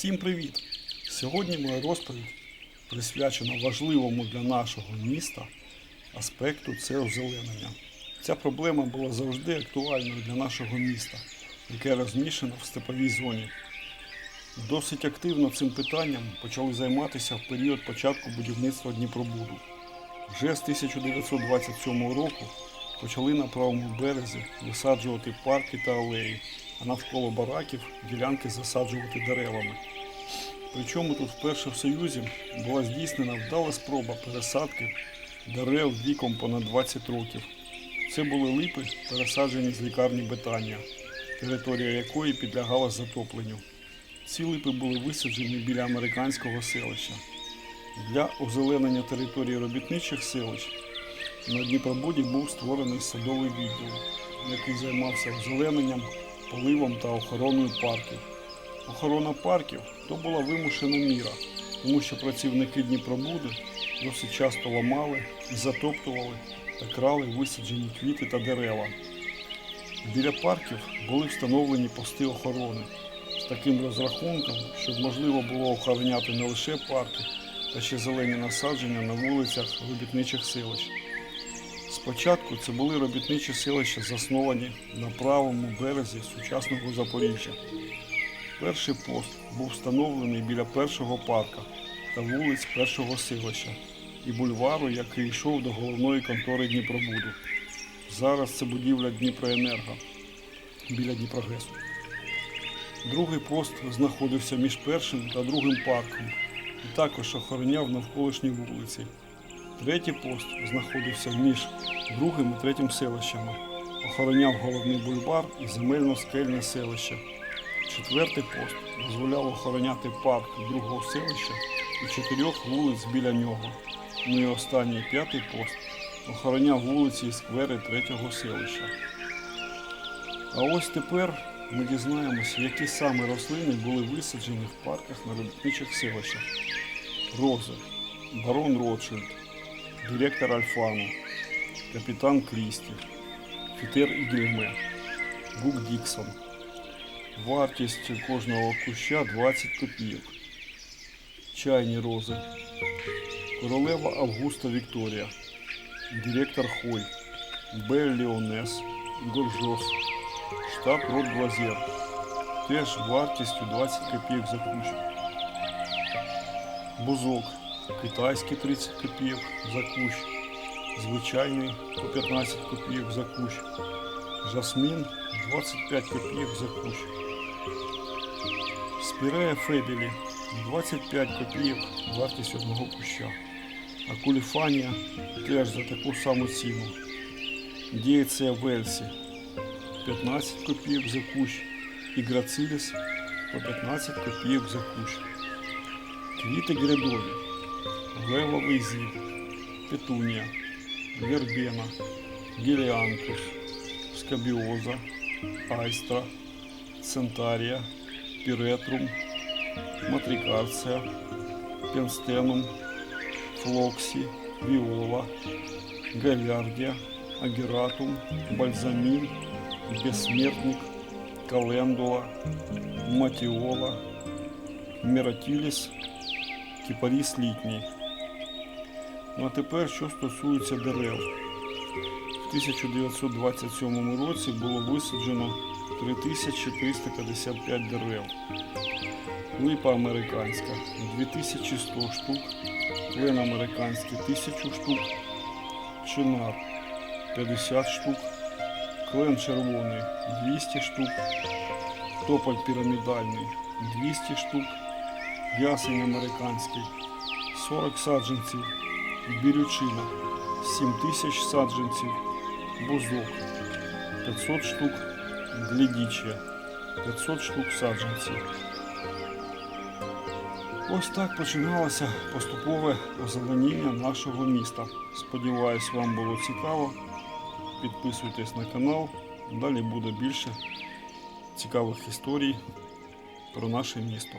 Всім привіт! Сьогодні моя розповідь присвячена важливому для нашого міста аспекту це озеленення. Ця проблема була завжди актуальною для нашого міста, яке розміщено в степовій зоні. Досить активно цим питанням почали займатися в період початку будівництва Дніпробуду. Вже з 1927 року почали на правому березі висаджувати парки та алеї, а навколо бараків ділянки засаджувати деревами. Причому тут вперше в Союзі була здійснена вдала спроба пересадки дерев віком понад 20 років. Це були липи, пересаджені з лікарні Бетанія, територія якої підлягала затопленню. Ці липи були висаджені біля американського селища. Для озеленення території робітничих селищ на Дніпробуді був створений садовий відділ, який займався озелененням, поливом та охороною парків. Охорона парків то була вимушена міра, тому що працівники Дніпробуди досить часто ламали, затоптували та крали висаджені квіти та дерева. Біля парків були встановлені пости охорони з таким розрахунком, щоб можливо було охороняти не лише парки, та ще зелені насадження на вулицях робітничих селищ. Спочатку це були робітничі селища, засновані на правому березі сучасного Запоріжжя. Перший пост був встановлений біля першого парка та вулиць першого селища і бульвару, який йшов до головної контори Дніпробуду. Зараз це будівля Дніпроенерго біля Дніпрогесу. Другий пост знаходився між першим та другим парком і також охороняв навколишні вулиці. Третій пост знаходився між другим і третім селищами, охороняв головний бульвар і земельно-скельне селище. Четвертий пост дозволяв охороняти парк другого селища і чотирьох вулиць біля нього. Ну і останній п'ятий пост охороняв вулиці і сквери третього селища. А ось тепер ми дізнаємося, які саме рослини були висаджені в парках на робітничих селищах. Рози, барон Ротшильд, директор Альфану, капітан Крісті, Фітер і Гук Діксон. Вартість кожного куща 20 копійок. Чайні рози. Королева Августа Вікторія. Директор Хой. Бель Леонес. Горжос. Штаб Рот Блазер. Теж вартістю 20 копійок за кущ. Бузок. Китайський 30 копійок за кущ. Звичайний по 15 копійок за кущ. Жасмін 25 копійок за кущ. Спірея Фебелі 25 копійок вартість одного куща. А куліфанія теж за таку саму ціну. Дієція Вельсі 15 копійок за кущ. І Грациліс по 15 копійок за кущ. Квіти грядові, левовий зіб, петунія, вербена, геліантус, скабіоза, айстра, центарія, піретрум, матрикарція, пенстенум, флоксі, віола, галярдія, агератум, бальзамін, безсмертник, календула, матіола, міратіліс, кіпаріс літній. Ну а тепер що стосується дерев. В 1927 році було висаджено 3355 дерев. Липа американська 2100 штук, клен американський 1000 штук, чинар 50 штук, клен червоний 200 штук, тополь пірамідальний 200 штук, ясень американський 40 саджанців, бірючина 7000 саджанців, бузок 500 штук, глядічя 500 штук саджанців. Ось так починалося поступове озеленіння нашого міста. Сподіваюсь, вам було цікаво. Підписуйтесь на канал. Далі буде більше цікавих історій про наше місто.